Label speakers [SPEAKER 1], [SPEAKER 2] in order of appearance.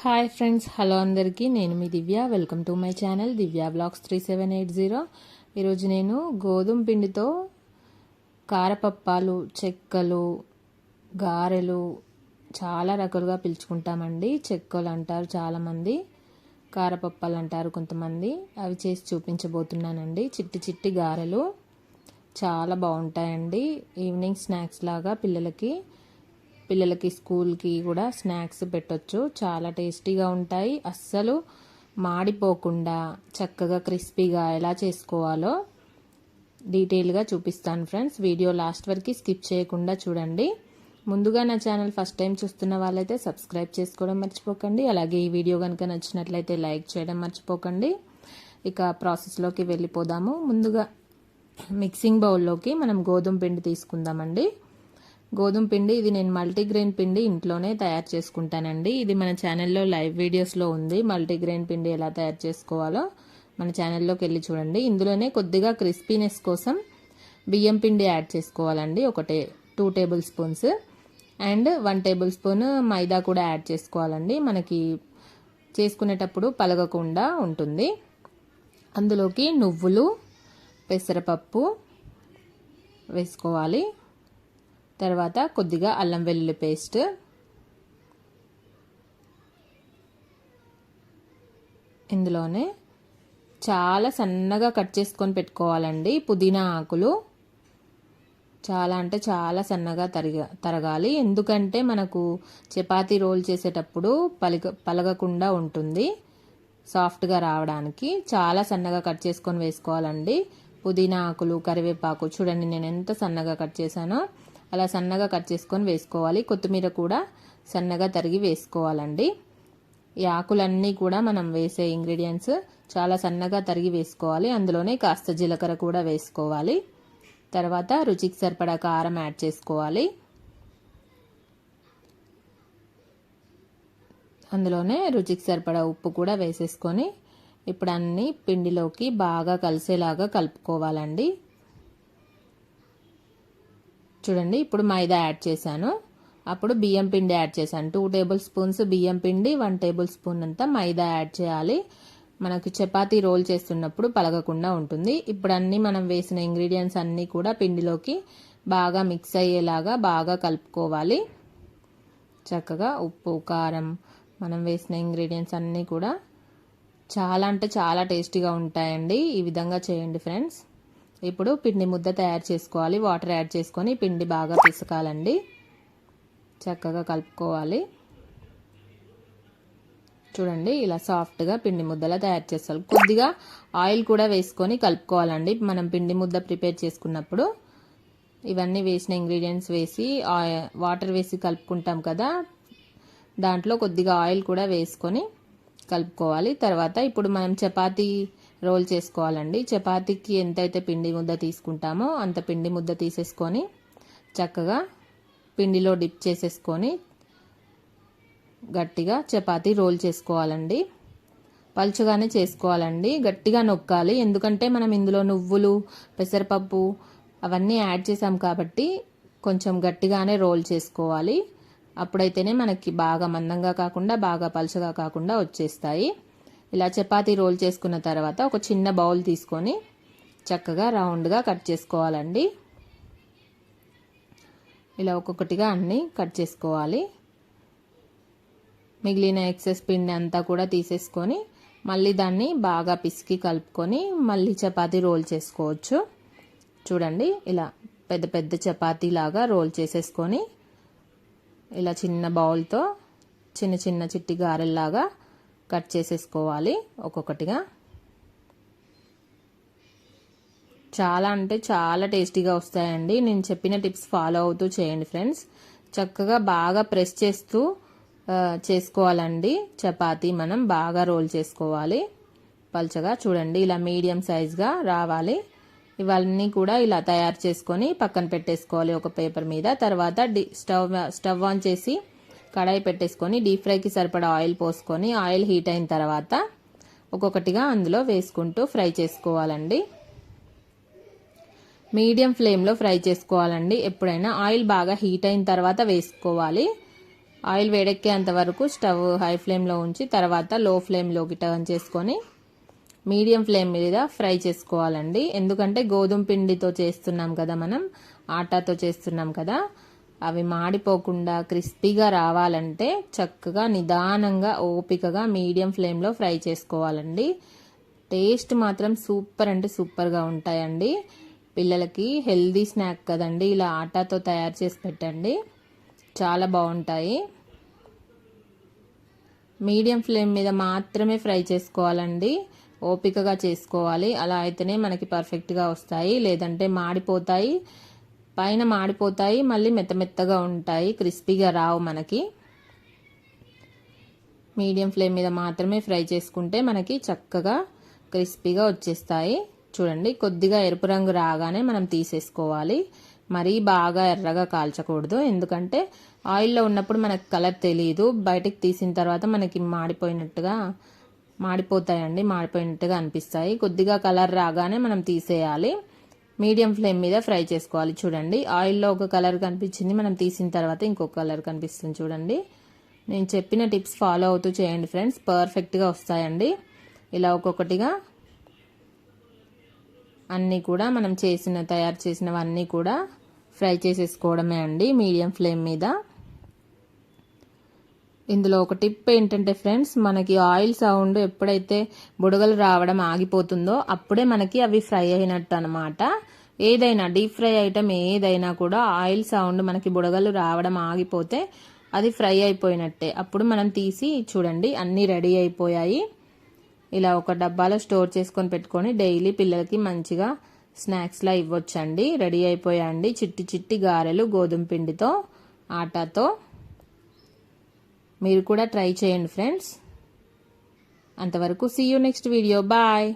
[SPEAKER 1] Hi friends hello అందరికీ. నేను మీ Divya. Welcome to my channel Divya blogs three seven eight zero. ఈరోజు నేను గోధుమ పిండితో కారపప్పాలు చెక్కలు గారెలు చాలా రకాలుగా పిలుచుకుంటామండి. చెక్కలు అంటారు చాలామంది కారపప్పాలు అంటారు కొంతమంది. అవి చేసి చూపించబోతున్నానండి. చిట్టి చిట్టి గారెలు చాలా బాగుంటాయండి. ఈవినింగ్ స్నాక్స్ లాగా పిల్లలకి పిల్లలకి స్కూల్కి కూడా స్నాక్స్ పెట్టొచ్చు. చాలా టేస్టీగా ఉంటాయి. అస్సలు మాడిపోకుండా చక్కగా క్రిస్పీగా ఎలా చేసుకోవాలో డీటెయిల్గా చూపిస్తాను ఫ్రెండ్స్. వీడియో లాస్ట్ వరకు స్కిప్ చేయకుండా చూడండి. ముందుగా నా ఛానల్ ఫస్ట్ టైం చూస్తున్న వాళ్ళైతే సబ్స్క్రైబ్ చేసుకోవడం మర్చిపోకండి. అలాగే ఈ వీడియో కనుక నచ్చినట్లయితే లైక్ చేయడం మర్చిపోకండి. ఇక ప్రాసెస్లోకి వెళ్ళిపోదాము. ముందుగా మిక్సింగ్ బౌల్లోకి మనం గోధుమ పిండి తీసుకుందామండి. గోధుమ పిండి ఇది నేను మల్టీగ్రెయిన్ పిండి ఇంట్లోనే తయారు చేసుకుంటానండి. ఇది మన ఛానల్లో లైవ్ వీడియోస్లో ఉంది. మల్టీగ్రెయిన్ పిండి ఎలా తయారు చేసుకోవాలో మన ఛానల్లోకి వెళ్ళి చూడండి. ఇందులోనే కొద్దిగా క్రిస్పీనెస్ కోసం బియ్యం పిండి యాడ్ చేసుకోవాలండి. ఒకటే two tablespoons. And one tablespoon maida కూడా యాడ్ చేసుకోవాలండి. మనకి చేసుకునేటప్పుడు పలగకుండా ఉంటుంది. అందులోకి నువ్వులు పెసరపప్పు వేసుకోవాలి. తర్వాత కొద్దిగా అల్లం వెల్లుల్లి పేస్ట్. ఇందులోనే చాలా సన్నగా కట్ చేసుకొని పెట్టుకోవాలండి. పుదీనా ఆకులు చాలా అంటే చాలా సన్నగా తరిగ తరగాలి. ఎందుకంటే మనకు చపాతీ రోల్ చేసేటప్పుడు పలిక పలగకుండా ఉంటుంది సాఫ్ట్గా రావడానికి. చాలా సన్నగా కట్ చేసుకొని వేసుకోవాలండి. పుదీనా ఆకులు కరివేపాకు చూడండి నేను ఎంత సన్నగా కట్ చేశానో. అలా సన్నగా కట్ చేసుకొని వేసుకోవాలి. కొత్తిమీర కూడా సన్నగా తరిగి వేసుకోవాలండి. ఈ ఆకులన్నీ కూడా మనం వేసే ఇంగ్రీడియంట్స్ చాలా సన్నగా తరిగి వేసుకోవాలి. అందులోనే కాస్త జీలకర్ర కూడా వేసుకోవాలి. తర్వాత రుచికి సరిపడా కారం యాడ్ చేసుకోవాలి. అందులోనే రుచికి సరిపడా ఉప్పు కూడా వేసేసుకొని ఇప్పుడు అన్ని పిండిలోకి బాగా కలిసేలాగా కలుపుకోవాలండి. చూడండి ఇప్పుడు మైదా యాడ్ చేశాను. అప్పుడు బియ్యం పిండి యాడ్ చేశాను. టూ టేబుల్ స్పూన్స్ బియ్యం పిండి వన్ టేబుల్ స్పూన్ అంతా మైదా యాడ్ చేయాలి. మనకి చపాతీ రోల్ చేస్తున్నప్పుడు పలగకుండా ఉంటుంది. ఇప్పుడు అన్నీ మనం వేసిన ఇంగ్రీడియంట్స్ అన్నీ కూడా పిండిలోకి బాగా మిక్స్ అయ్యేలాగా బాగా కలుపుకోవాలి. చక్కగా ఉప్పు కారం మనం వేసిన ఇంగ్రీడియంట్స్ అన్నీ కూడా చాలా అంటే చాలా టేస్టీగా ఉంటాయండి. ఈ విధంగా చేయండి ఫ్రెండ్స్. ఇప్పుడు పిండి ముద్ద తయారు చేసుకోవాలి. వాటర్ యాడ్ చేసుకొని పిండి బాగా పిసకాలండి. చక్కగా కలుపుకోవాలి. చూడండి ఇలా సాఫ్ట్గా పిండి ముద్దలా తయారు చేస్తారు. కొద్దిగా ఆయిల్ కూడా వేసుకొని కలుపుకోవాలండి. మనం పిండి ముద్ద ప్రిపేర్ చేసుకున్నప్పుడు ఇవన్నీ వేసిన ఇంగ్రీడియంట్స్ వేసి వాటర్ వేసి కలుపుకుంటాం కదా దాంట్లో కొద్దిగా ఆయిల్ కూడా వేసుకొని కలుపుకోవాలి. తర్వాత ఇప్పుడు మనం చపాతీ రోల్ చేసుకోవాలండి. చపాతీకి ఎంతైతే పిండి ముద్ద తీసుకుంటామో అంత పిండి ముద్ద తీసేసుకొని చక్కగా పిండిలో డిప్ చేసేసుకొని గట్టిగా చపాతీ రోల్ చేసుకోవాలండి. పలుచగానే చేసుకోవాలండి. గట్టిగా నొక్కాలి. ఎందుకంటే మనం ఇందులో నువ్వులు పెసరపప్పు అవన్నీ యాడ్ చేసాం కాబట్టి కొంచెం గట్టిగానే రోల్ చేసుకోవాలి. అప్పుడైతేనే మనకి బాగా మందంగా కాకుండా బాగా పలుచగా కాకుండా వచ్చేస్తాయి. ఇలా చపాతీ రోల్ చేసుకున్న తర్వాత ఒక చిన్న బౌల్ తీసుకొని చక్కగా రౌండ్గా కట్ చేసుకోవాలండి. ఇలా ఒక్కొక్కటిగా అన్నీ కట్ చేసుకోవాలి. మిగిలిన ఎక్సెస్ పిండి అంతా కూడా తీసేసుకొని మళ్ళీ దాన్ని బాగా పిసికి కలుపుకొని మళ్ళీ చపాతీ రోల్ చేసుకోవచ్చు. చూడండి ఇలా పెద్ద పెద్ద చపాతీ లాగా రోల్ చేసేసుకొని ఇలా చిన్న బౌల్తో చిన్న చిన్న చిట్టి గారెల్లాగా కట్ చేసేసుకోవాలి ఒక్కొక్కటిగా. చాలా అంటే చాలా టేస్టీగా వస్తాయండి. నేను చెప్పిన టిప్స్ ఫాలో అవుతూ చేయండి ఫ్రెండ్స్. చక్కగా బాగా ప్రెస్ చేస్తూ చేసుకోవాలండి. చపాతీ మనం బాగా రోల్ చేసుకోవాలి. పల్చగా చూడండి ఇలా మీడియం సైజ్గా రావాలి. ఇవన్నీ కూడా ఇలా తయారు చేసుకొని పక్కన పెట్టేసుకోవాలి ఒక పేపర్ మీద. తర్వాత స్టవ్ స్టవ్ ఆన్ చేసి కడాయి పెట్టేసుకొని డీప్ ఫ్రైకి సరిపడా ఆయిల్ పోసుకొని ఆయిల్ హీట్ అయిన తర్వాత ఒక్కొక్కటిగా అందులో వేసుకుంటూ ఫ్రై చేసుకోవాలండి. మీడియం ఫ్లేమ్లో ఫ్రై చేసుకోవాలండి. ఎప్పుడైనా ఆయిల్ బాగా హీట్ అయిన తర్వాత వేసుకోవాలి. ఆయిల్ వేడెక్కేంత వరకు స్టవ్ హై ఫ్లేమ్లో ఉంచి తర్వాత లో ఫ్లేమ్లోకి టర్న్ చేసుకొని మీడియం ఫ్లేమ్ మీద ఫ్రై చేసుకోవాలండి. ఎందుకంటే గోధుమ పిండితో చేస్తున్నాం కదా మనం ఆటాతో చేస్తున్నాం కదా అవి మాడిపోకుండా క్రిస్పీగా రావాలంటే చక్కగా నిదానంగా ఓపికగా మీడియం ఫ్లేమ్లో ఫ్రై చేసుకోవాలండి. టేస్ట్ మాత్రం సూపర్ అంటే సూపర్గా ఉంటాయండి. పిల్లలకి హెల్దీ స్నాక్ కదండి ఇలా ఆటాతో తయారు చేసి పెట్టండి. చాలా బాగుంటాయి. మీడియం ఫ్లేమ్ మీద మాత్రమే ఫ్రై చేసుకోవాలండి. ఓపికగా చేసుకోవాలి. అలా అయితేనే మనకి పర్ఫెక్ట్గా వస్తాయి. లేదంటే మాడిపోతాయి. పైన మాడిపోతాయి మళ్ళీ మెత్త మెత్తగా ఉంటాయి. క్రిస్పీగా రావు మనకి. మీడియం ఫ్లేమ్ మీద మాత్రమే ఫ్రై చేసుకుంటే మనకి చక్కగా క్రిస్పీగా వచ్చేస్తాయి. చూడండి కొద్దిగా ఎరుపు రంగు రాగానే మనం తీసేసుకోవాలి. మరీ బాగా ఎర్రగా కాల్చకూడదు. ఎందుకంటే ఆయిల్లో ఉన్నప్పుడు మనకు కలర్ తెలియదు బయటకు తీసిన తర్వాత మనకి మాడిపోయినట్టుగా మాడిపోతాయండి మాడిపోయినట్టుగా అనిపిస్తాయి. కొద్దిగా కలర్ రాగానే మనం తీసేయాలి. మీడియం ఫ్లేమ్ మీద ఫ్రై చేసుకోవాలి. చూడండి ఆయిల్లో ఒక కలర్ కనిపించింది. మనం తీసిన తర్వాత ఇంకొక కలర్ కనిపిస్తుంది చూడండి. నేను చెప్పిన టిప్స్ ఫాలో అవుతూ చేయండి ఫ్రెండ్స్. పర్ఫెక్ట్గా వస్తాయండి. ఇలా ఒక్కొక్కటిగా అన్నీ కూడా మనం చేసిన తయారు చేసినవన్నీ కూడా ఫ్రై చేసేసుకోవడమే అండి మీడియం ఫ్లేమ్ మీద. ఇందులో ఒక టిప్ ఏంటంటే ఫ్రెండ్స్ మనకి ఆయిల్ సౌండ్ ఎప్పుడైతే బుడగలు రావడం ఆగిపోతుందో అప్పుడే మనకి అవి ఫ్రై అయినట్టు అనమాట ఏదైనా డీప్ ఫ్రై ఐటమ్ ఏదైనా కూడా ఆయిల్ సౌండ్ మనకి బుడగలు రావడం ఆగిపోతే అది ఫ్రై అయిపోయినట్టే. అప్పుడు మనం తీసి చూడండి అన్నీ రెడీ అయిపోయాయి. ఇలా ఒక డబ్బాలో స్టోర్ చేసుకొని పెట్టుకొని డైలీ పిల్లలకి మంచిగా స్నాక్స్లా ఇవ్వచ్చండి. రెడీ అయిపోయాయండి చిట్టి చిట్టి గారెలు గోధుమ పిండితో ఆటాతో. మీరు కూడా ట్రై చేయండి ఫ్రెండ్స్ అంతవరకు see you next video bye